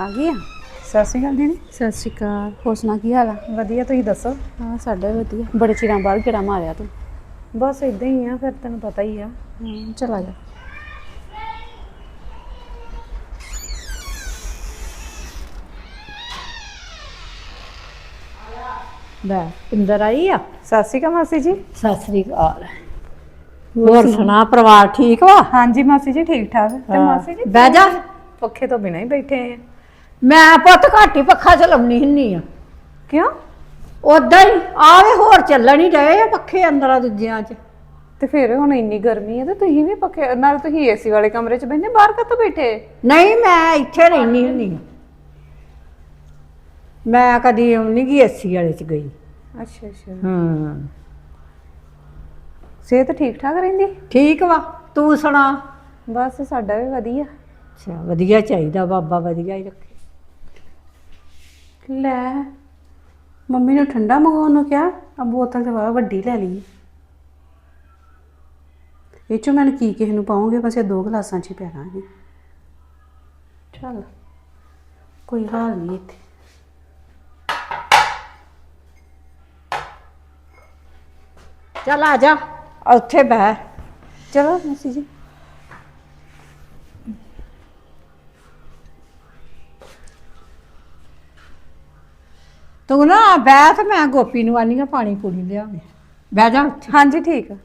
ਆ ਗਈ ਆ? ਸਤਿ ਸ਼੍ਰੀ ਅਕਾਲ ਦੀਦੀ। ਸਤਿ ਸ਼੍ਰੀ ਅਕਾਲ। ਹੋਰ ਸੁਣਾ ਕੀ ਹਾਲ ਆ? ਵਧੀਆ ਤੁਸੀਂ ਦੱਸੋ? ਹਾਂ ਸਾਡਾ ਵੀ ਵਧੀਆ। ਬੜੇ ਚਿਰਾਂ ਬਾਅਦ ਕਿਹੜਾ ਮਾਰਿਆ ਤੂੰ। ਬਸ ਇਦਾਂ ਹੀ ਆ ਫਿਰ ਤੈਨੂੰ ਪਤਾ ਹੀ ਆ। ਹਾਂ ਚਲਾ ਜਾ। ਲੈ ਇੰਦਰ ਆਈ ਆ? ਸਤਿ ਸ਼੍ਰੀ ਅਕਾਲ ਮਾਸੀ ਜੀ। ਸਤਿ ਸ੍ਰੀ ਅਕਾਲ। ਹੋਰ ਸੁਣਾ। ਪਰਿਵਾਰ ਠੀਕ ਵਾ? ਹਾਂਜੀ ਮਾਸੀ ਜੀ ਠੀਕ ਠਾਕ। ਤੇ। ਮਾਸੀ ਜੀ ਬਹਿ ਜਾ। ਪੱਖੇ ਤੋਂ ਬਿਨਾਂ ਹੀ ਬੈਠੇ ਆ। ਮੈਂ ਪੁੱਤ ਘੱਟ ਹੀ ਪੱਖਾ ਚਲਾਉਣੀ ਹੁੰਨੀ ਆ। ਕਿਉਂ? ਉਦਾਂ ਹੀ ਆਵੇ ਹੋਰ ਚੱਲਣ ਹੀ ਡਏ ਆ ਪੱਖੇ ਅੰਦਰਾਂ ਦੂਜਿਆਂ 'ਚ। ਤੇ ਫਿਰ ਹੁਣ ਇੰਨੀ ਗਰਮੀ ਹੈ ਤੇ ਤੁਸੀਂ ਵੀ ਪੱਖੇ ਨਾਲ ਤੁਸੀਂ ਏਸੀ ਵਾਲੇ ਕਮਰੇ 'ਚ ਬੈਠੇ ਬਾਹਰ ਕਾਹਤੋਂ ਬੈਠੇ? ਨਹੀਂ ਮੈਂ ਇੱਥੇ ਰਹਿਣੀ ਹੁੰਨੀ ਆ। ਮੈਂ ਕਦੀ ਨਹੀਂ ਗਈ ਏਸੀ ਵਾਲੇ 'ਚ ਗਈ। ਅੱਛਾ ਅੱਛਾ। ਹਾਂ। ਸਿਹਤ ਠੀਕ ਠਾਕ ਰਹਿੰਦੀ? ਠੀਕ ਵਾ ਤੂੰ ਸੁਣਾ? ਬਸ ਸਾਡਾ ਵੀ ਵਧੀਆ। ਅੱਛਾ ਵਧੀਆ ਚਾਹੀਦਾ ਬਾਬਾ ਵਧੀਆ ਹੀ ਰੱਖੇ। ਲੈ। ਮੰਮੀ ਨੇ ਠੰਡਾ ਮੰਗਵਾਉਣ ਨੂੰ ਕਿਹਾ। ਆ ਬੋਤਲ ਤੇ ਵਾ ਵੱਡੀ ਲੈ ਲਈ ਇਹ ਚੋਂ ਮੈਨੂੰ ਕੀ ਕਿਸੇ ਨੂੰ ਪਾਉਂਗੇ ਬਸ ਇਹ ਦੋ ਗਲਾਸਾਂ ਚ ਹੀ ਪਿਆਣਾ ਹੈ ਚੱਲ ਕੋਈ ਹਾਲ ਨਹੀਂ ਇੱਥੇ। ਚੱਲ ਆ ਜਾ। ਉੱਥੇ ਬਹਿ। ਚਲੋ ਮਾਸੀ ਜੀ। ਤੂੰ ਨਾ ਬਹਿ ਤੇ ਮੈਂ ਗੋਪੀ ਨੂੰ ਆਨੀ ਆ ਪਾਣੀ ਪੂਣੀ ਲਿਆਵੇ ਬਹਿ ਜਾ ਉੱਥੇ। ਹਾਂਜੀ ਠੀਕ ਆ।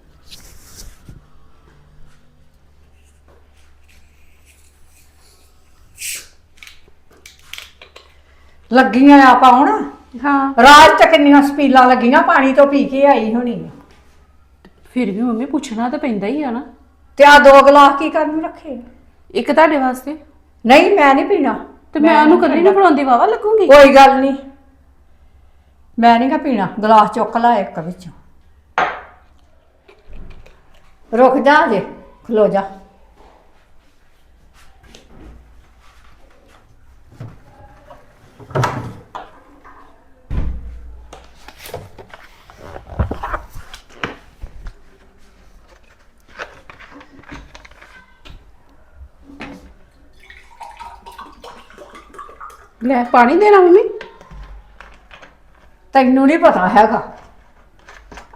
ਲੱਗੀਆਂ ਆ ਪਾਉਣ ਹਾਂ। ਰਾਜ ਤੱਕ ਕਿੰਨੀਆਂ ਸਪੀਲਾਂ ਲੱਗੀਆਂ ਪਾਣੀ ਤੋਂ ਪੀ ਕੇ ਆਈ ਹੋਣੀ ਆ। ਫਿਰ ਵੀ ਮੰਮੀ ਪੁੱਛਣਾ ਤਾਂ ਪੈਂਦਾ ਹੀ ਆ ਨਾ। ਤੇ ਆ ਦੋ ਗਲਾਸ ਕੀ ਕਰਨ ਨੂੰ ਰੱਖੇ? ਇੱਕ ਤੁਹਾਡੇ ਵਾਸਤੇ। ਨਹੀਂ ਮੈਂ ਨਹੀਂ ਪੀਣਾ। ਤੇ ਮੈਂ ਉਹਨੂੰ ਕਦੇ ਨਹੀਂ ਫੜਾਉਂਦੀ ਵਾਵਾ ਲੱਗੂਗੀ? ਕੋਈ ਗੱਲ ਨਹੀਂ। ਮੈਂ ਨਹੀਂ ਕਾ ਪੀਣਾ, ਗਲਾਸ ਚੁੱਕ ਲਾ ਇੱਕ ਵਿੱਚੋਂ। ਰੁਕ ਜਾ ਜੇ ਖਲੋ ਜਾ। ਲੈ, ਪਾਣੀ ਦੇਣਾ ਮੰਮੀ? ਤੈਨੂੰ ਨਹੀਂ ਪਤਾ ਹੈਗਾ।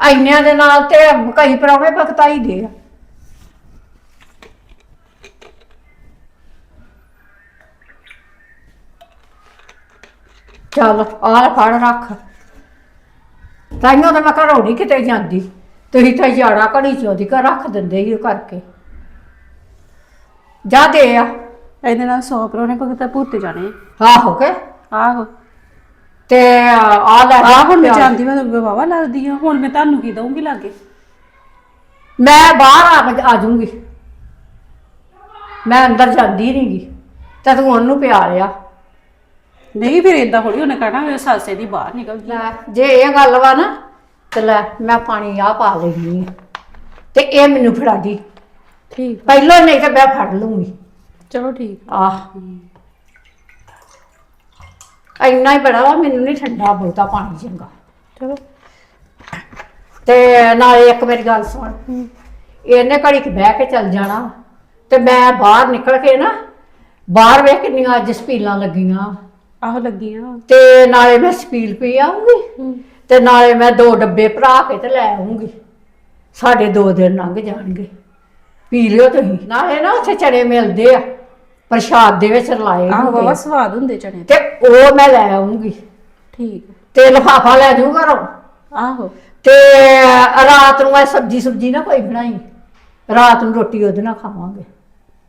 ਐਨਿਆਂ ਦੇ ਨਾਲ ਤੇ ਕਈ ਪਰੌਣੇ ਭਗਤਾਈ ਦੇ ਆ। ਚੱਲ ਆਹ ਫੜ ਰੱਖ। ਤਾਈਓ ਤਾਂ ਮੈਂ ਘਰੋਂ ਨਹੀਂ ਕਿਤੇ ਜਾਂਦੀ। ਤੁਸੀਂ ਤਾਂ ਜਾੜਾ ਘੜੀ ਚ ਉਹਦੀ ਘਰ ਰੱਖ ਦਿੰਦੇ ਹੀ ਕਰਕੇ। ਜਾ ਦੇ ਆ। ਇਹਦੇ ਨਾਲ 100 ਪਰੋਣੇ ਭਗਤਾ ਭੂਤੇ ਜਾਣੇ ਆਹੋ ਕੇ। ਆਹੋ। ਤੇ ਆ ਲੈ ਆ ਹੁਣ ਮੈਂ ਜਾਂਦੀ ਮੈਂ ਵਾਵਾ ਲੱਗਦੀ ਆ। ਹੁਣ ਮੈਂ ਤੁਹਾਨੂੰ ਕੀ ਦਊਂਗੀ ਲਾਗੇ? ਮੈਂ ਬਾਹਰ ਆ ਆ ਜਾਊਂਗੀ। ਮੈਂ ਅੰਦਰ ਜਾਂਦੀ ਨਹੀਂਗੀ। ਤੇ ਤੂੰ ਉਹਨੂੰ ਪਿਆ ਲਿਆ ਨਹੀਂ ਫਿਰ ਇਦਾਂ ਹੌਲੀ ਉਹਨੇ ਕਹਿਣਾ ਮੇਰੇ ਸਾਸੇ ਦੀ ਬਾਹਰ ਨਿਕਲ ਗਈ। ਲੈ ਜੇ ਇਹ ਗੱਲ ਵਾ ਨਾ ਤੇ ਲੈ ਮੈਂ ਪਾਣੀ ਆ ਪਾ ਲੈਣੀ ਤੇ ਇਹ ਮੈਨੂੰ ਫੜਾ ਦੀ। ਠੀਕ ਪਹਿਲਾਂ ਨਹੀਂ ਤੇ ਮੈਂ ਫੜ ਲੂੰਗੀ ਚਲੋ ਠੀਕ ਆਹ ਇੰਨਾ ਹੀ ਬੜਾ ਵਾ ਮੈਨੂੰ ਨਹੀਂ ਠੰਡਾ ਬਹੁਤਾ ਪਾਣੀ ਚੰਗਾ। ਚਲੋ। ਤੇ ਨਾਲੇ ਇੱਕ ਮੇਰੀ ਗੱਲ ਸੁਣ ਇਹਨੇ ਘੜੀ ਕੁ ਬਹਿ ਕੇ ਚੱਲ ਜਾਣਾ ਤੇ ਮੈਂ ਬਾਹਰ ਨਿਕਲ ਕੇ ਨਾ ਬਾਹਰ ਵੇਖ ਕਿੰਨੀਆਂ ਅੱਜ ਸਪੀਲਾਂ ਲੱਗੀਆਂ। ਆਹੋ ਲੱਗੀਆਂ ਤੇ ਨਾਲੇ ਮੈਂ ਸਪੀਲ ਪੀ ਆਉਂਗੀ ਤੇ ਨਾਲੇ ਮੈਂ ਦੋ ਡੱਬੇ ਭਰਾ ਕੇ ਤੇ ਲੈ ਆਉਂਗੀ ਸਾਡੇ ਦੋ ਦਿਨ ਲੰਘ ਜਾਣਗੇ। ਪੀ ਲਿਓ ਤੁਸੀਂ। ਨਾਲੇ ਨਾ ਉੱਥੇ ਚਣੇ ਮਿਲਦੇ ਆ। ਪ੍ਰਸ਼ਾਦ ਦੇ ਵਿੱਚ ਲਾਏ ਆਹੋ ਹੁੰਦੇ ਬਾਬਾ ਆ। ਸਵਾਦ ਹੁੰਦੇ ਚਣੇ ਤੇ ਉਹ ਮੈਂ ਲੈ ਆਉਂਗੀ। ਠੀਕ। ਤੇ ਲਫਾਫਾ ਲੈ ਜੂ ਘਰੋਂ। ਆਹੋ। ਤੇ ਰਾਤ ਨੂੰ ਇਹ ਸਬਜੀ ਸੁਬਜੀ ਨਾ ਕੋਈ ਬਣਾਈ। ਰਾਤ ਨੂੰ ਰੋਟੀ ਉਹਦੇ ਨਾਲ ਖਾਵਾਂਗੇ।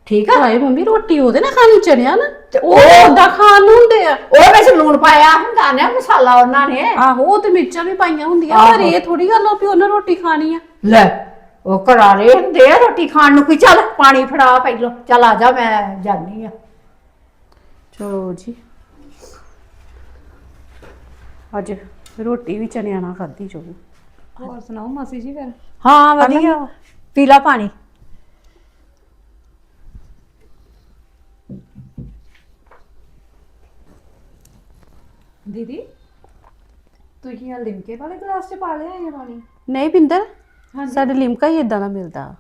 ਠੀਕ ਆ? ਹਾਏ ਮੰਮੀ ਰੋਟੀ ਉਹਦੇ ਨਾਲ ਖਾਣੀ ਚਣਿਆ ਨਾ ਤੇ ਉਹ ਉਹ ਉਦਾਂ ਖਾਣ ਨੂੰ ਹੁੰਦੇ ਆ। ਉਹ ਵਿੱਚ ਲੂਣ ਪਾਇਆ ਹੁੰਦਾ ਨਾ ਮਸਾਲਾ ਉਹਨਾਂ ਨੇ। ਆਹੋ ਉਹ ਤੇ ਮਿਰਚਾਂ ਵੀ ਪਾਈਆਂ ਹੁੰਦੀਆਂ ਪਰ ਆਹੋ। ਇਹ ਥੋੜੀ ਗੱਲ ਆ ਵੀ ਉਹਨਾਂ ਰੋਟੀ ਖਾਣੀ ਆ। ਲੈ ਉਹ ਕਰਾਰੇ ਹੁੰਦੇ ਆ ਰੋਟੀ ਖਾਣ ਨੂੰ ਕੋਈ ਚੱਲ ਪਾਣੀ ਫੜਾ ਪਹਿਲੋਂ ਚੱਲ ਆ ਜਾ ਮੈਂ ਜਾਨੀ ਆ। ਚਲੋ ਜੀ। ਅੱਜ ਰੋਟੀ ਵੀ ਚਣਿਆਂ ਨਾਲ ਖਾਧੀ ਜੋ। ਹੋਰ ਸੁਣਾਓ ਮਾਸੀ ਜੀ ਫਿਰ? ਹਾਂ ਵਧੀਆ। ਪੀਲਾ ਪਾਣੀ। ਦੀਦੀ ਤੁਸੀਂ ਆ ਲਿਮਕੇ ਵਾਲੇ ਗਲਾਸ 'ਚ ਪਾ ਲਿਆ ਇਹ ਪਾਣੀ? ਨਹੀਂ ਪਿੰਦਰ। ਸਾਡੇ ਲਿਮਕਾ ਹੀ ਇਦਾਂ ਦਾ ਮਿਲਦਾ।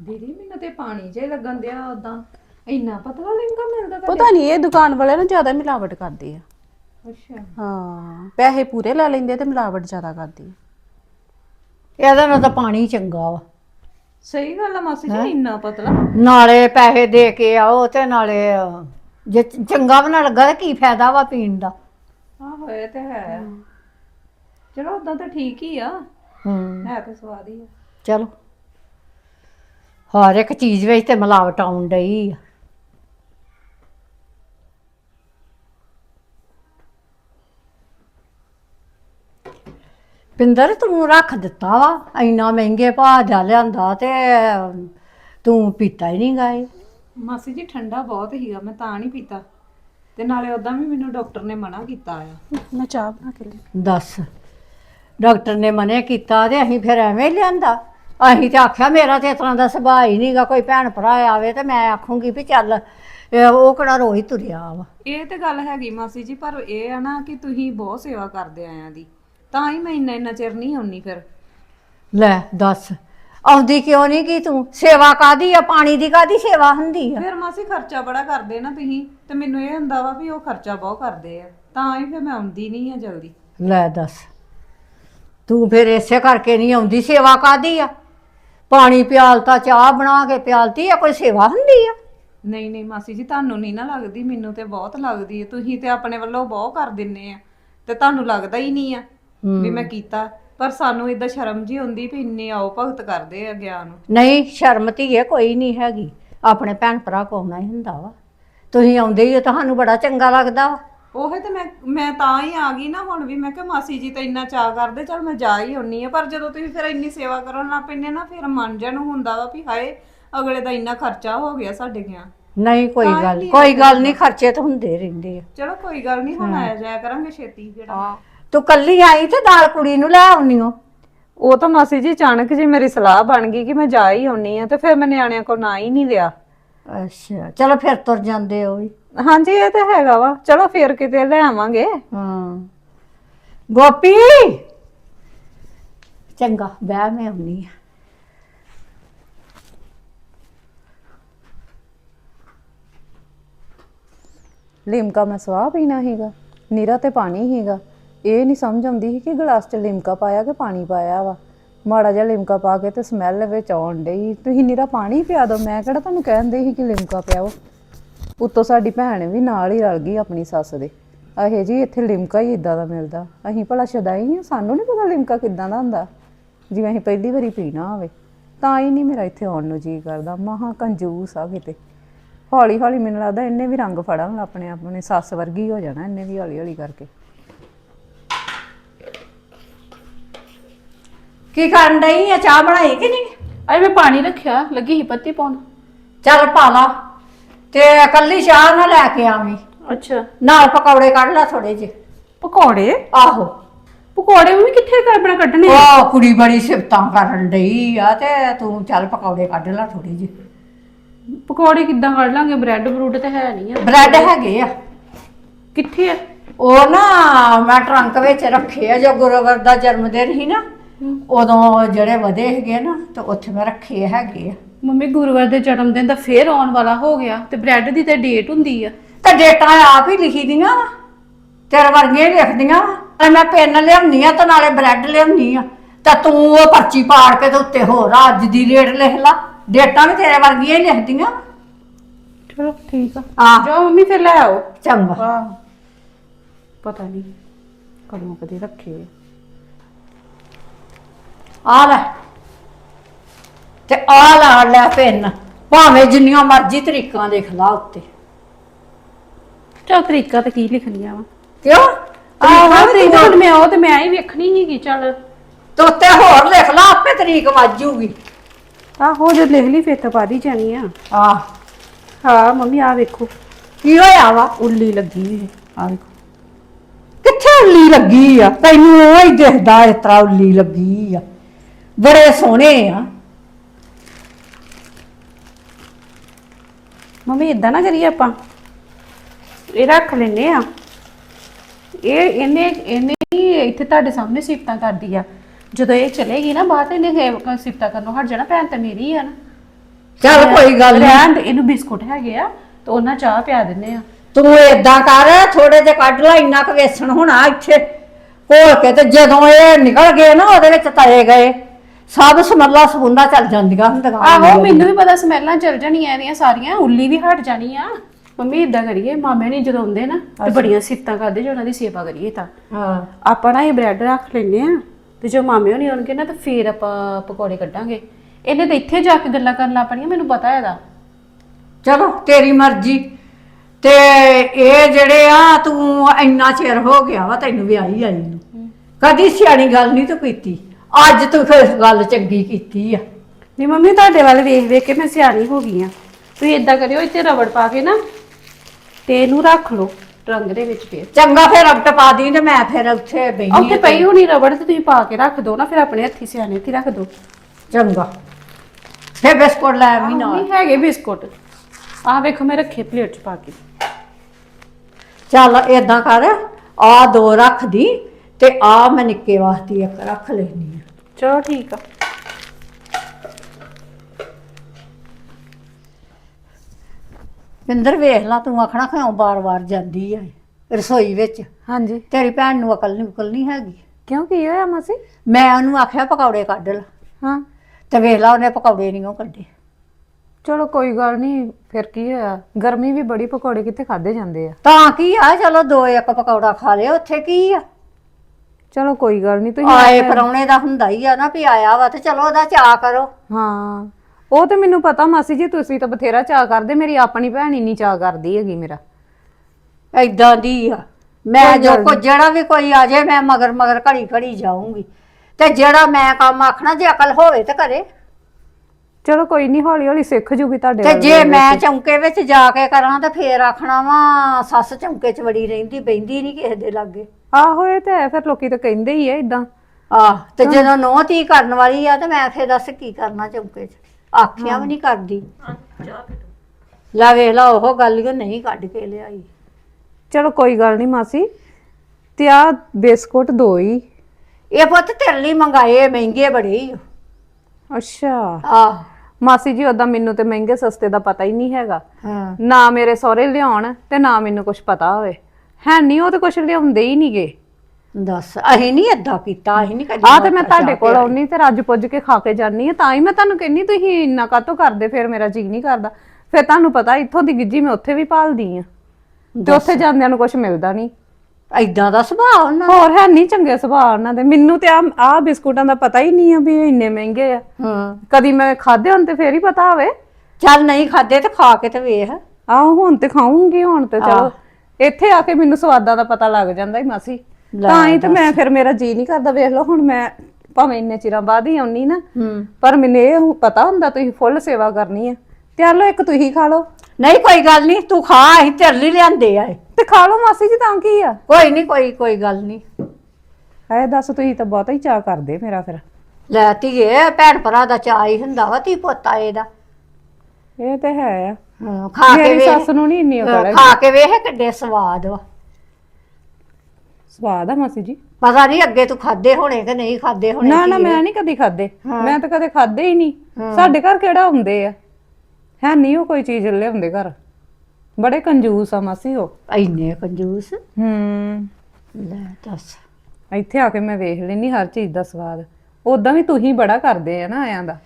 ਦੀਦੀ ਮੈਨੂੰ ਤੇ ਪਾਣੀ ਜੇ ਲੱਗਣ ਦਿਆ ਉਦਾਂ ਇੰਨਾ ਪਤਲਾ ਲਹਿੰਗਾ ਮਿਲਦਾ ਪਤਾ ਨਹੀਂ ਇਹ ਦੁਕਾਨ ਵਾਲੇ ਨਾ ਜ਼ਿਆਦਾ ਮਿਲਾਵਟ ਕਰਦੇ ਆ। ਅੱਛਾ। ਹਾਂ ਪੈਸੇ ਪੂਰੇ ਲੈ ਲੈਂਦੇ ਤੇ ਮਿਲਾਵਟ ਜ਼ਿਆਦਾ ਕਰਦੇ ਆ। ਇਹਦੇ ਨਾਲ ਤਾਂ ਪਾਣੀ ਚੰਗਾ ਵਾ। ਸਹੀ ਗੱਲ ਆ ਮਾਸੀ ਜੀ ਇੰਨਾ ਪਤਲਾ। ਨਾਲੇ ਪੈਸੇ ਦੇ ਕੇ ਆਓ ਤੇ ਨਾਲੇ ਅਹ, ਜੇ ਚ- ਚੰਗਾ ਬਣਾ ਲੱਗਾ ਤਾਂ ਕੀ ਫਾਇਦਾ ਵਾ ਪੀਣ ਦਾ? ਆਹੋ ਇਹ ਤੇ ਹੈ। ਚਲੋ ਉਦਾਂ ਤਾਂ ਠੀਕ ਹੀ ਆ। ਹੂੰ। ਹੈ ਤੇ ਸਵਾਦ ਹੀ ਆ। ਚਲੋ। ਹਰ ਇੱਕ ਚੀਜ਼ ਵਿੱਚ ਤੇ ਮਿਲਾਵਟ ਆਉਣ ਡਈ ਆ। ਪਿੰਦਰ ਤੂੰ ਰੱਖ ਦਿੱਤਾ ਵਾ। ਇੰਨਾ ਮਹਿੰਗੇ ਭਾਅ ਦਾ ਲਿਆਂਦਾ ਤੇ ਤੂੰ ਪੀਤਾ ਹੀ ਨਹੀਂ ਗਾਏ ਮਾਸੀ ਜੀ ਠੰਡਾ ਬਹੁਤ ਹੀਗਾ ਮੈਂ ਤਾਂ ਨਹੀਂ ਪੀਤਾ। ਤੇ ਨਾਲੇ ਉਦਾਂ ਵੀ ਮੈਨੂੰ ਡਾਕਟਰ ਨੇ ਮਨਾ ਕੀਤਾ ਆ। ਮੈਂ ਚਾਹ ਬਣਾ ਕੇ ਲੈ ਦੱਸ। ਡਾਕਟਰ ਨੇ ਮਨੇ ਕੀਤਾ ਤੇ ਅਸੀਂ ਫਿਰ ਐਵੇਂ ਹੀ ਲਿਆਂਦਾ। ਅਸੀਂ ਤੇ ਆਖਿਆ ਮੇਰਾ ਤੇ ਇਸ ਤਰ੍ਹਾਂ ਦਾ ਸੁਭਾਅ ਹੀ ਨਹੀਂਗਾ ਕੋਈ ਭੈਣ ਭਰਾ ਆਵੇ ਤੇ ਮੈਂ ਆਖੂੰਗੀ ਵੀ ਚੱਲ ਇਹ ਉਹ ਕਿਹੜਾ ਰੋਈ ਤੁਰਿਆ ਵਾ। ਇਹ ਤੇ ਗੱਲ ਹੈਗੀ ਮਾਸੀ ਜੀ ਪਰ ਇਹ ਆ ਨਾ ਕਿ ਤੁਸੀਂ ਬਹੁਤ ਸੇਵਾ ਕਰਦੇ ਆਇਆਂ ਦੀ। ਤਾਂ ਹੀ ਮੈਂ ਇੰਨਾ ਇੰਨਾ ਚਿਰ ਨਹੀਂ ਆਉਣੀ ਫਿਰ। ਲੈ ਦੱਸ ਆਉਂਦੀ ਕਿਉਂ ਨਹੀਂ ਕੀ ਤੂੰ? ਸੇਵਾ ਕਾਦੀ ਆ? ਪਾਣੀ ਦੀ ਕਾਦੀ ਸੇਵਾ ਹੁੰਦੀ ਆ? ਫਿਰ ਮਾਸੀ ਖਰਚਾ ਬੜਾ ਕਰਦੇ ਨਾ ਤੁਸੀਂ ਤੇ ਮੈਨੂੰ ਇਹ ਹੁੰਦਾ ਵਾ ਵੀ ਉਹ ਖਰਚਾ ਬਹੁਤ ਕਰਦੇ ਆ। ਤਾਂ ਹੀ ਫਿਰ ਮੈਂ ਆਉਂਦੀ ਨਹੀਂ ਆ ਜਲਦੀ। ਲੈ ਦੱਸ ਤੂੰ ਫਿਰ ਇਸੇ ਕਰਕੇ ਨਹੀਂ ਆਉਂਦੀ ਸੇਵਾ ਕਾਦੀ ਆ? ਪਾਣੀ ਪਿਆਲਤਾ ਚਾਹ ਬਣਾ ਕੇ ਪਿਆਲਤੀ ਆ ਕੋਈ ਸੇਵਾ ਹੁੰਦੀ ਆ? ਨਹੀਂ ਨਹੀਂ ਮਾਸੀ ਜੀ ਤੁਹਾਨੂੰ ਨਹੀਂ ਨਾ ਲੱਗਦੀ ਮੈਨੂੰ ਤੇ ਬਹੁਤ ਲੱਗਦੀ ਹੈ ਤੁਸੀਂ ਤੇ ਆਪਣੇ ਵੱਲੋਂ ਬਹੁਤ ਕਰ ਦਿੰਨੇ ਆ ਤੇ ਤੁਹਾਨੂੰ ਲੱਗਦਾ ਹੀ ਨਹੀਂ ਆ ਵੀ ਮੈਂ ਕੀਤਾ। ਪਰ ਸਾਨੂੰ ਇਦਾਂ ਸ਼ਰਮ ਜੀ ਹੁੰਦੀ ਵੀ ਇੰਨੇ ਆਓ ਭਗਤ ਕਰਦੇ ਆ ਗਿਆਨ। ਨੂੰ ਨਹੀਂ ਸ਼ਰਮ ਧੀਏ ਕੋਈ ਨਹੀਂ ਹੈਗੀ। ਆਪਣੇ ਭੈਣ ਭਰਾ ਕੋਣਾ ਹੀ ਹੁੰਦਾ ਵਾ। ਤੁਸੀਂ ਆਉਂਦੇ ਹੀ ਹੋ, ਤੁਹਾਨੂੰ ਬੜਾ ਚੰਗਾ ਲੱਗਦਾ ਵਾ। ਉਹ ਤੇ ਮੈਂ ਮੈਂ ਤਾਂ ਹੀ ਆ ਗਈ ਨਾ ਹੁਣ ਵੀ ਮੈਂ ਕਿਹਾ ਮਾਸੀ ਜੀ ਤਾਂ ਇੰਨਾ ਚਾਹ ਕਰਦੇ ਚਲ ਮੈਂ ਜਾ ਹੀ ਹੁੰਨੀ ਆ ਪਰ ਜਦੋਂ ਤੁਸੀਂ ਫਿਰ ਇੰਨੀ ਸੇਵਾ ਕਰਨ ਲੱਗ ਪੈਂਦੇ ਨਾ ਫਿਰ ਮਨ ਜਿਹਾ ਨੂੰ ਹੁੰਦਾ ਵਾ ਵੀ ਹਾਏ ਅਗਲੇ ਦਾ ਇੰਨਾ ਖਰਚਾ ਹੋ ਗਿਆ ਸਾਡੇ ਗਿਆ। ਨਹੀਂ ਕੋਈ ਹੀ ਗੱਲ ਕੋਈ ਗੱਲ ਨਹੀਂ ਖਰਚੇ ਤਾਂ ਹੁੰਦੇ ਰਹਿੰਦੇ ਆ। ਚਲੋ ਕੋਈ ਗੱਲ ਨਹੀਂ ਹੁਣ ਆਇਆ ਜਾਇਆ ਕਰਾਂਗੇ ਛੇਤੀ ਜਿਹੜਾ। ਤੂੰ ਕੱਲੀ ਆਈ ਤੇ ਨਾਲ ਕੁੜੀ ਨੂੰ ਲੈ ਆਉਣੀ ਓ ਉਹ ਤਾਂ ਮਾਸੀ ਜੀ ਅਚਾਨਕ ਜੀ ਮੇਰੀ ਸਲਾਹ ਬਣ ਗਈ ਕਿ ਮੈਂ ਜਾ ਹੀ ਆਉਣੀ ਆ ਤੇ ਫਿਰ ਮੈਂ ਨਿਆਣਿਆਂ ਕੋਲ ਨਾ ਹੀ ਨਹੀਂ ਲਿਆ। ਅੱਛਾ ਚਲੋ ਫਿਰ ਤੁਰ ਜਾਂਦੇ ਹੋ ਵੀ। ਹਾਂਜੀ ਇਹ ਤਾਂ ਹੈਗਾ ਵਾ। ਚਲੋ ਫਿਰ ਕਿਤੇ ਲੈ ਆਵਾਂਗੇ। ਹਾਂ। ਗੋਪੀ! ਚੰਗਾ ਬਹਿ ਮੈਂ ਆਉਣੀ ਆ। ਲਿਮਕਾ ਮੈਂ ਸਵਾਹ ਪੀਣਾ ਹੈਗਾ ਨੀਰਾ ਤੇ ਪਾਣੀ ਹੈਗਾ ਇਹ ਨਹੀਂ ਸਮਝ ਆਉਂਦੀ ਸੀ ਕਿ ਗਲਾਸ 'ਚ ਲਿਮਕਾ ਪਾਇਆ ਕਿ ਪਾਣੀ ਪਾਇਆ ਵਾ। ਮਾੜਾ ਜਿਹਾ ਲਿਮਕਾ ਪਾ ਕੇ ਤੇ ਸਮੈਲ ਵਿੱਚ ਆਉਣ ਡਈ। ਤੁਸੀਂ ਨੀਰਾ ਪਾਣੀ ਪਿਆ ਦਿਓ। ਮੈਂ ਕਿਹੜਾ ਤੁਹਾਨੂੰ ਕਹਿੰਦੇ ਸੀ ਕਿ ਲਿਮਕਾ ਪਿਆਓ ਉੱਤੋਂ ਸਾਡੀ ਭੈਣ ਵੀ ਨਾਲ ਹੀ ਰਲ ਗਈ ਆਪਣੀ ਸੱਸ ਦੇ। ਅਹੇ ਜੀ, ਇੱਥੇ ਲਿਮਕਾ ਹੀ ਇਦਾਂ ਦਾ ਮਿਲਦਾ। ਅਸੀਂ ਭਲਾ ਸ਼ਦਾਈ ਹਾਂ ਸਾਨੂੰ ਨਹੀਂ ਪਤਾ ਲਿਮਕਾ ਕਿਦਾਂ ਦਾ ਹੁੰਦਾ। ਜਿਵੇਂ ਅਸੀਂ ਪਹਿਲੀ ਵਾਰੀ ਪੀਣਾ ਹੋਵੇ। ਤਾਂ ਹੀ ਨਹੀਂ ਮੇਰਾ ਇੱਥੇ ਆਉਣ ਨੂੰ ਜੀ ਕਰਦਾ। ਮਹਾ ਕੰਜੂਸ ਆ ਕਿਤੇ। ਹੌਲੀ ਹੌਲੀ ਮੈਨੂੰ ਲੱਗਦਾ ਇਹਨੇ ਵੀ ਰੰਗ ਫੜਨ ਆਪਣੇ ਆਪਣੇ ਸੱਸ ਵਰਗੀ ਹੋ ਜਾਣਾ ਇਹਨੇ ਵੀ ਹੌਲੀ ਹੌਲੀ ਕਰਕੇ। ਕੀ ਕਰਨ ਡਈ ਆ? ਚਾਹ ਬਣਾਈ ਕਿ ਨਹੀਂ? ਅਰੇ ਮੈਂ ਪਾਣੀ ਰੱਖਿਆ ਲੱਗੀ ਸੀ ਪੱਤੀ ਪਾਉਣ। ਚੱਲ ਪਾ ਲਾ ਤੇ ਕੱਲੀ ਚਾਹ ਨਾ ਲੈ ਕੇ ਆਵੀਂ। ਅੱਛਾ। ਨਾਲ ਪਕੌੜੇ ਕੱਢ ਲੈ ਥੋੜੇ ਜਿਹੇ। ਪਕੌੜੇ? ਆਹੋ। ਪਕੌੜੇ ਵੀ ਕਿੱਥੇ ਕਰਨਾ ਕੱਢਣੇ? ਉਹ ਕੁੜੀ ਬੜੀ ਸਿਫਤਾਂ ਕਰਨ ਡਈ ਆ ਤੇ ਤੂੰ ਚੱਲ ਪਕੌੜੇ ਕੱਢ ਲੈ ਥੋੜੇ ਜਿਹੇ। ਪਕੌੜੇ ਕਿੱਦਾਂ ਕੱਢ ਲਾਂਗੇ? ਬ੍ਰੈਡ ਬਰੂਡ ਤੇ ਹੈ ਨਹੀਂ ਆ। ਬ੍ਰੈਡ ਹੈਗੇ ਆ। ਕਿੱਥੇ ਆ? ਉਹ ਨਾ ਮੈਂ ਟਰੰਕ ਵਿੱਚ ਰੱਖੇ ਆ ਜੋ ਗੁਰਵਰ ਦਾ ਜਨਮ ਦਿਨ ਸੀ ਨਾ। ਉਦੋਂ ਜਿਹੜੇ ਵਧੇ ਹੈਗੇ ਨਾ ਤੇ ਉੱਥੇ ਮੈਂ ਰੱਖੇ ਹੈਗੇ ਆ। ਮੰਮੀ ਗੁਰੂਵਾਰ ਦੇ ਜਨਮ ਦਿਨ ਦਾ ਫੇਰ ਆਉਣ ਵਾਲਾ ਹੋ ਗਿਆ ਤੇ ਬ੍ਰੈਡ ਦੀ ਤੇ ਡੇਟ ਹੁੰਦੀ ਆ। ਤੇ ਡੇਟਾਂ ਆਪ ਹੀ ਲਿਖੀ ਦੀਆਂ ਵਾ ਤੇਰੇ ਵਰਗੀਆਂ ਹੀ ਲਿਖਦੀਆਂ ਵਾ। ਤੇ ਮੈਂ ਪੈਨ ਲਿਆਉਣੀ ਆ ਤੇ ਨਾਲੇ ਬ੍ਰੈਡ ਲਿਆਉਣੀ ਆ। ਤਾਂ ਤੂੰ ਉਹ ਪਰਚੀ ਪਾੜ ਕੇ ਤੇ ਉੱਤੇ ਹੋਰ ਅੱਜ ਦੀ ਡੇਟ ਲਿਖ ਲਾ। ਡੇਟਾਂ ਵੀ ਤੇਰੇ ਵਰਗੀਆਂ ਹੀ ਲਿਖਦੀਆਂ। ਚਲੋ ਠੀਕ ਆ। ਆ ਜਾਓ ਮੰਮੀ ਫਿਰ ਲੈ ਆਓ। ਚੰਗਾ। ਪਤਾ ਨਹੀਂ ਕਦੋਂ ਕਦੇ ਰੱਖੇ ਆ। ਆ ਲੈ। ਤੇ ਆ ਲਾ ਲੈ ਪੈਨ ਭਾਵੇਂ ਜਿੰਨੀਆਂ ਮਰਜ਼ੀ ਤਰੀਕਾਂ ਲਿਖ ਲਾ ਉੱਤੇ। ਚੱਲ ਤਰੀਕਾ ਤੇ ਕੀ ਲਿਖਣੀਆਂ ਵਾ? ਕਿਉਂ? ਆਹ ਤੂੰ- ਹੁਣ ਮੈਂ ਉਹ ਤੇ ਮੈਂ ਹੀ ਵੇਖਣੀ ਹੀਗੀ ਚੱਲ। ਤੇ ਉੱਤੇ ਹੋਰ ਲਿਖ ਲਾ ਆਪੇ ਤਰੀਕ ਵੱਜੂਗੀ ਆਹੋ ਜੇ ਲਿਖ ਲਈ ਫਿਰ ਤਾਂ ਪਾ ਦੀ ਜਾਣੀ ਆ। ਆ ਹਾਂ ਮੰਮੀ ਆ ਵੇਖੋ। ਕੀ ਹੋਇਆ ਵਾ? ਉੱਲੀ ਲੱਗੀ ਹੈ ਆ ਵੇਖੋ। ਕਿੱਥੇ ਉੱਲੀ ਲੱਗੀ ਆ? ਤੈਨੂੰ ਉਹ ਹੀ ਦਿਖਦਾ ਇਸ ਤਰ੍ਹਾਂ ਉੱਲੀ ਲੱਗੀ ਆ। ਬੜੇ ਸੋਹਣੇ ਆ। ਮੰਮੀ ਇਦਾਂ ਨਾ ਕਰੀਏ ਆਪਾਂ। ਇਹ ਰੱਖ ਲੈਨੇ ਆ। ਇਹ ਇਹਨੇ ਇਹਨੇ ਹੀ ਇੱਥੇ ਤੁਹਾਡੇ ਸਾਹਮਣੇ ਸਿਫਤਾਂ ਕਰਦੀ ਆ। ਜਦੋਂ ਇਹ ਚਲੇਗੀ ਨਾ ਬਾਅਦ ਇਹਨੇ ਸਿਫਤਾਂ ਕਰਨੋਂ ਹਟ ਜਾਣਾ ਭੈਣ ਤਾਂ ਮੇਰੀ ਆ ਨਾ। ਚੱਲ ਕੋਈ ਗੱਲ ਨਹੀਂ ਰਹਿਣ ਦੇ, ਇਹਨੂੰ ਬਿਸਕੁਟ ਹੈਗੇ ਆ ਤੇ ਉਹਨਾਂ ਚਾਹ ਪਿਆ ਦਿੰਨੇ ਆ। ਤੂੰ ਏਦਾਂ ਕਰ ਥੋੜੇ ਜਿਹਾ ਕੱਢ ਲੈ ਇੰਨਾ ਕੁ ਵੇਸਣ ਹੋਣਾ ਇੱਥੇ। ਘੋਲ ਕੇ ਤੇ ਜਦੋਂ ਇਹ ਨਿਕਲ ਗਏ ਨਾ ਉਹਦੇ ਵਿੱਚ ਤਏ ਗਏ। ਸਭ ਸਮੱਲਾ ਸਮੁੰਦਾ ਚੱਲ ਜਾਂਦੀਆਂ ਹੁੰਦੀਆਂ ਆਹੋ ਮੈਨੂੰ ਵੀ ਪਤਾ ਸਮੈਲਾਂ ਚੱਲ ਜਾਣੀਆਂ ਇਹਦੀਆਂ ਸਾਰੀਆਂ ਉੱਲੀ ਵੀ ਹਟ ਜਾਣੀ ਆ। ਮੰਮੀ ਇਦਾਂ ਕਰੀਏ ਮਾਮੇ ਨਹੀਂ ਜਦੋਂ ਆਉਂਦੇ ਨਾ ਤੇ ਬੜੀਆਂ ਸਿਫਤਾਂ ਕਰਦੇ ਜੋ ਉਹਨਾਂ ਦੀ ਸੇਵਾ ਕਰੀਏ ਤਾਂ। ਹਾਂ। ਆਪਾਂ ਨਾ ਇਹ ਬ੍ਰੈਡ ਰੱਖ ਲੈਨੇ ਆ ਤੇ ਜੋ ਮਾਮੇ ਹੋਣੀ ਆਉਣਗੇ ਨਾ ਤੇ ਫੇਰ ਆਪਾਂ ਪਕੌੜੇ ਕੱਢਾਂਗੇ। ਇਹਨੇ ਤਾਂ ਇੱਥੇ ਜਾ ਕੇ ਗੱਲਾਂ ਕਰਨ ਲੱਗ ਪਣੀਆਂ ਮੈਨੂੰ ਪਤਾ ਇਹਦਾ। ਚਲੋ ਤੇਰੀ ਮਰਜ਼ੀ। ਤੇ ਇਹ ਜਿਹੜੇ ਆ ਤੂੰ ਇੰਨਾ ਚਿਰ ਹੋ ਗਿਆ ਵਾ ਤੈਨੂੰ ਵਿਆਹੀ ਆਈ ਨੂੰ। ਕਦੀ ਸਿਆਣੀ ਗੱਲ ਨਹੀਂ ਤੂੰ ਕੀਤੀ। ਅੱਜ ਤੂੰ ਫਿਰ ਗੱਲ ਚੰਗੀ ਕੀਤੀ ਆ। ਨਹੀਂ ਮੰਮੀ ਤੁਹਾਡੇ ਵੱਲ ਵੇਖ ਵੇਖ ਕੇ ਮੈਂ ਸਿਆਣੀ ਹੋ ਗਈ ਆ। ਤੁਸੀਂ ਇਦਾਂ ਕਰਿਓ ਇੱਥੇ ਰਬੜ ਪਾ ਕੇ ਨਾ ਤੇ ਇਹਨੂੰ ਰੱਖ ਲਓ ਰੰਗ ਦੇ ਵਿੱਚ ਫੇਰ। ਚੰਗਾ ਫਿਰ ਅਬਟ ਪਾ ਦੀ ਤੇ ਮੈਂ ਫਿਰ ਉੱਥੇ ਬੈਣੀ ਉੱਥੇ ਪਈ ਹੋਣੀ ਰਬੜ ਤੇ ਤੁਸੀਂ ਪਾ ਕੇ ਰੱਖ ਦਿਓ ਨਾ ਫਿਰ ਆਪਣੇ ਹੱਥੀ ਸਿਆਣੇ ਤੇ ਰੱਖ ਦਿਓ ਚੰਗਾ। ਫਿਰ ਬਿਸਕੁਟ ਲੈ ਵੀ ਨਾਲ। ਨਹੀਂ ਹੈਗੇ ਬਿਸਕੁਟ। ਆਹ ਵੇਖੋ ਮੈਂ ਰੱਖੇ ਪਲੇਟ 'ਚ ਪਾ ਕੇ। ਚੱਲ ਏਦਾਂ ਕਰ ਆ ਦੋ ਰੱਖ ਦੀ ਤੇ ਆ ਮੈਂ ਨਿੱਕੇ ਵਾਸਤੇ ਇੱਕ ਰੱਖ ਲੈਣੀ ਆ। ਚਲੋ ਠੀਕ ਆ। ਪਿੰਦਰ ਵੇਖ ਲਾ ਤੂੰ ਆਖਣਾ ਕਿਉਂ ਬਾਰ-ਬਾਰ ਜਾਂਦੀ ਆ ਰਸੋਈ ਵਿੱਚ? ਹਾਂਜੀ। ਤੇਰੀ ਭੈਣ ਨੂੰ ਅਕਲ ਨਹੀਂ ਉਕਲ ਨਹੀਂ ਹੈਗੀ। ਕਿਉਂ ਕੀ ਹੋਇਆ ਮਾਸੀ? ਮੈਂ ਉਹਨੂੰ ਆਖਿਆ ਪਕੌੜੇ ਕੱਢ ਲੈ। ਹਾਂ। ਤੇ ਵੇਖ ਲਾ ਉਹਨੇ ਪਕੌੜੇ ਨਹੀਂ ਉਹ ਕੱਢੇ। ਚਲੋ ਕੋਈ ਗੱਲ ਨਹੀਂ ਫਿਰ ਕੀ ਹੋਇਆ? ਗਰਮੀ ਵੀ ਬੜੀ ਪਕੌੜੇ ਕਿੱਥੇ ਖਾਦੇ ਜਾਂਦੇ ਆ? ਤਾਂ ਕੀ ਆ ਚਲੋ ਦੋ ਇੱਕ ਪਕੌੜਾ ਖਾ ਲਿਆ ਉੱਥੇ ਕੀ ਆ? ਚਲੋ ਕੋਈ ਗੱਲ ਨਹੀਂ ਤੁਸੀਂ ਆਏ ਪਰੌਣੇ ਦਾ ਹੁੰਦਾ ਹੀ ਆ ਨਾ ਵੀ ਆਇਆ ਵਾ ਤੇ ਚਲੋ ਉਹਦਾ ਚਾਅ ਕਰੋ। ਹਾਂ ਉਹ ਤੇ ਮੈਨੂੰ ਪਤਾ ਮਾਸੀ ਜੀ ਤੁਸੀਂ ਤਾਂ ਬਥੇਰਾ ਚਾਹ ਕਰਦੇ ਮੇਰੀ ਆਪਣੀ ਭੈਣ ਹੀ ਨਹੀਂ ਚਾਹ ਕਰਦੀ ਹੈਗੀ ਮੇਰਾ। ਐਦਾਂ ਦੀ ਆ। ਮੈਂ ਜੋ ਕੋ ਜਿਹੜਾ ਵੀ ਕੋਈ ਆ ਜਾਏ ਮੈਂ ਮਗਰ ਮਗਰ ਘੜੀ ਘੜੀ ਜਾਊਂਗੀ। ਤੇ ਜਿਹੜਾ ਮੈਂ ਕੰਮ ਆਖਣਾ ਜੇ ਅਕਲ ਹੋਵੇ ਤੇ ਕਰੇ। ਚਲੋ ਕੋਈ ਨਹੀਂ ਹੌਲੀ ਹੌਲੀ ਸਿੱਖ ਜੂਗੀ ਤੁਹਾਡੇ ਤੇ ਜੇ ਮੈਂ ਚੌਂਕੇ ਵਿੱਚ ਜਾ ਕੇ ਕਰਾਂ ਤੇ ਫੇਰ ਆਖਣਾ ਵਾ ਸੱਸ ਚੌਂਕੇ 'ਚ ਵੜੀ ਰਹਿੰਦੀ ਬੈਂਦੀ ਨਹੀਂ ਕਿਸੇ ਦੇ ਲਾਗੇ। ਆਹੋ ਇਹ ਤੇ ਹੈ ਫਿਰ ਲੋਕੀ ਤਾਂ ਕਹਿੰਦੇ ਹੀ ਆ ਇਦਾਂ ਆਹ ਤੇ ਜਦੋਂ ਨੋਹ ਤੀ ਕਰਨ ਵਾਲੀ ਆ ਤੇ ਮੈਂ ਫੇਰ ਦੱਸ ਕੀ ਕਰਨਾ ਚੌਂਕੇ 'ਚ? ਆਖਿਆ ਵੀ ਨਹੀਂ ਕਰਦੀ। ਲੈ ਵੇਖ ਲਾ ਉਹ ਗੱਲ ਹੀ ਉਹ ਨਹੀਂ ਕੱਢ ਕੇ ਲਿਆਈ। ਚਲੋ ਕੋਈ ਗੱਲ ਨਹੀਂ ਮਾਸੀ। ਤੇ ਆ ਬਿਸਕੁਟ ਦੋ ਹੀ। ਇਹ ਪੁੱਤ ਤੇਰੇ ਲਈ ਮੰਗਾਏ ਮਹਿੰਗੇ ਬੜੇ ਹੀ ਅੱਛਾ। ਆਹ। ਮਾਸੀ ਜੀ ਉਦਾਂ ਮੈਨੂੰ ਤੇ ਮਹਿੰਗੇ ਸਸਤੇ ਦਾ ਪਤਾ ਹੀ ਨਹੀਂ ਹੈਗਾ। ਹਾਂ। ਨਾ ਮੇਰੇ ਸਹੁਰੇ ਲਿਆਉਣ ਤੇ ਨਾ ਮੈਨੂੰ ਕੁਝ ਪਤਾ ਹੋਵੇ। ਹੈ ਨਹੀਂ ਉਹ ਤੇ ਕੁਝ ਲਿਆਉਂਦੇ ਹੀ ਨਹੀਂਗੇ ਦੱਸ ਅਸੀਂ ਨਹੀਂ ਏਦਾਂ ਕੀਤਾ ਅਸੀਂ ਨਹੀਂ ਕਦੀ ਆ ਤੇ ਮੈਂ ਤੁਹਾਡੇ ਕੋਲ ਆਉਣੀ ਤੇ ਰੱਜ ਪੁੱਜ ਕੇ ਖਾ ਕੇ ਜਾਨੀ ਆ ਤਾਂ ਹੀ ਮੈਂ ਤੁਹਾਨੂੰ ਕਹਿੰਨੀ ਤੁਸੀਂ ਇੰਨਾ ਕਾਤੋਂ ਕਰਦੇ ਫਿਰ ਮੇਰਾ ਜੀ ਨਹੀਂ ਕਰਦਾ। ਫਿਰ ਤੁਹਾਨੂੰ ਪਤਾ ਇੱਥੋਂ ਦੀ ਗਿੱਜੀ ਮੈਂ ਉੱਥੇ ਵੀ ਪਾਲਦੀ ਆ ਤੇ ਉੱਥੇ ਜਾਂਦਿਆਂ ਨੂੰ ਕੁਝ ਮਿਲਦਾ ਨਹੀਂ ਐਦਾਂ ਦਾ ਸੁਭਾਅ ਉਹਨਾਂ ਹੋਰ ਹੈ ਨਹੀਂ ਚੰਗੇ ਸੁਭਾਅ ਉਹਨਾਂ ਦੇ। ਮੈਨੂੰ ਤੇ ਆ ਆ ਬਿਸਕੁਟਾਂ ਦਾ ਪਤਾ ਹੀ ਨਹੀਂ ਆ ਵੀ ਇਹ ਇੰਨੇ ਮਹਿੰਗੇ ਆ। ਹਾਂ। ਕਦੀ ਮੈਂ ਖਾਦੇ ਹੋਣ ਤੇ ਫੇਰ ਹੀ ਪਤਾ ਹੋਵੇ। ਚੱਲ ਨਹੀਂ ਖਾਦੇ ਤੇ ਖਾ ਕੇ ਤੇ ਵੇਖ। ਆਹੋ ਹੁਣ ਤੇ ਖਾਉਂਗੀ ਹੁਣ ਤੇ ਚਲੋ। ਇੱਥੇ ਆ ਕੇ ਮੈਨੂੰ ਸਵਾਦਾਂ ਦਾ ਪਤਾ ਲੱਗ ਜਾਂਦਾ ਹੀ ਮਾਸੀ। ਲੈ ਤਾਂ ਹੀ ਤੇ ਮੈਂ ਫਿਰ ਮੇਰਾ ਜੀ ਨਹੀਂ ਕਰਦਾ ਵੇਖ ਲਓ ਹੁਣ ਮੈਂ ਭਾਵੇਂ ਇੰਨੇ ਚਿਰਾਂ ਬਾਅਦ ਹੀ ਆਉਣੀ ਨਾ ਹੂੰ। ਪਰ ਮੈਨੂੰ ਇਹ ਪਤਾ ਹੁੰਦਾ ਤੁਸੀਂ ਫੁੱਲ ਸੇਵਾ ਕਰਨੀ ਹੈ ਤੇ ਆ ਲਓ ਇੱਕ ਤੁਸੀਂ ਖਾ ਲਓ। ਨਹੀਂ ਕੋਈ ਗੱਲ ਨਹੀਂ ਤੂੰ ਖਾ ਅਸੀਂ ਤੇਰੇ ਲਈ ਲਿਆਂਦੇ ਆ ਇਹ। ਤੇ ਖਾ ਲਓ ਮਾਸੀ ਜੀ ਤਾਂ ਕੀ ਆ? ਕੋਈ ਨਹੀਂ ਕੋਈ ਕੋਈ ਗੱਲ ਨਹੀਂ। ਐ ਦੱਸ ਤੁਸੀਂ ਤਾਂ ਬਹੁਤਾ ਹੀ ਚਾਹ ਕਰਦੇ ਮੇਰਾ ਫਿਰ। ਲੈ ਧੀਏ ਭੈਣ ਭਰਾ ਦਾ ਚਾਅ ਹੀ ਹੁੰਦਾ ਵਾ ਤੀ ਪੋਤਾ ਇਹਦਾ। ਇਹ ਤੇ ਹੈ ਆ। ਹਾਂ, ਖਾ ਕੇ ਮੇਰੀ ਵੇਖ ਸੱਸ ਨੂੰ ਨਹੀਂ ਇੰਨੀ ਅਕਲ ਹੈ ਖਾ ਕੇ ਵੇਖ ਕਿੱਡੇ ਸਵਾਦ ਵਾ। ਸਵਾਦ ਆ ਮਾਸੀ ਜੀ। ਪਤਾ ਨਹੀਂ ਅੱਗੇ ਤੂੰ ਖਾਦੇ ਹੋਣੇ ਕਿ ਨਹੀਂ ਖਾਦੇ ਹੋਣੇ ਨਾ ਨਾ ਮੈਂ ਨਹੀਂ ਕਦੀ ਖਾਦੇ ਮੈਂ ਤਾਂ ਕਦੇ ਖਾਦੇ ਹੀ ਨਹੀਂ ਸਾਡੇ ਘਰ ਕਿਹੜਾ ਹੁੰਦੇ ਆ? ਹੈ ਨਹੀਂ ਉਹ ਕੋਈ ਚੀਜ਼ ਲਿਆਉਂਦੇ ਘਰ। ਬੜੇ ਕੰਜੂਸ ਆ ਮਾਸੀ ਉਹ। ਇੰਨੇ ਕੰਜੂਸ? ਹੂੰ। ਲੈ ਦੱਸ। ਇੱਥੇ ਆ ਕੇ ਮੈਂ ਵੇਖ ਲੈਨੀ ਹਰ ਚੀਜ਼ ਦਾ ਸਵਾਦ। ਉਦਾਂ ਵੀ ਤੁਸੀਂ ਬੜਾ ਕਰਦੇ ਆ ਨਾ ਆਇਆਂ ਦਾ।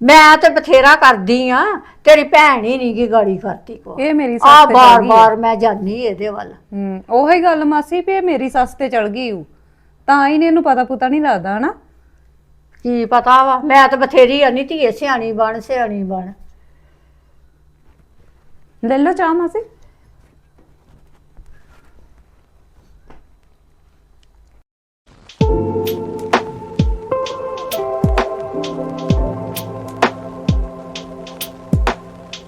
ਮੈਂ ਤੇ ਬਥੇਰਾ ਕਰਦੀ ਆ ਤੇਰੀ ਭੈਣ ਹੀ ਨਹੀਂ ਗੀ ਗਾੜੀ ਕਰਦੀ ਕੋ ਇਹ ਮੇਰੀ ਸੱਸ ਤੇ ਚੜ ਬਾਰ ਮੈਂ ਜਾਨੀ ਇਹਦੇ ਵੱਲ। ਹੂੰ ਉਹੀ ਗੱਲ ਮਾਸੀ ਵੀ ਮੇਰੀ ਸੱਸ ਤੇ ਚੜ ਗਈ ਊ। ਤਾਂ ਹੀ ਨੇ ਇਹਨੂੰ ਪਤਾ ਪੁਤਾ ਨਹੀਂ ਲੱਗਦਾ ਹਨਾ? ਕੀ ਪਤਾ ਵਾ ਮੈਂ ਤੇ ਬਥੇਰੀ ਆ ਨਹੀਂ ਧੀਏ ਸਿਆਣੀ ਬਣ ਸਿਆਣੀ ਬਣ। ਲੈ ਲੋ ਚਾਹ ਮਾਸੀ।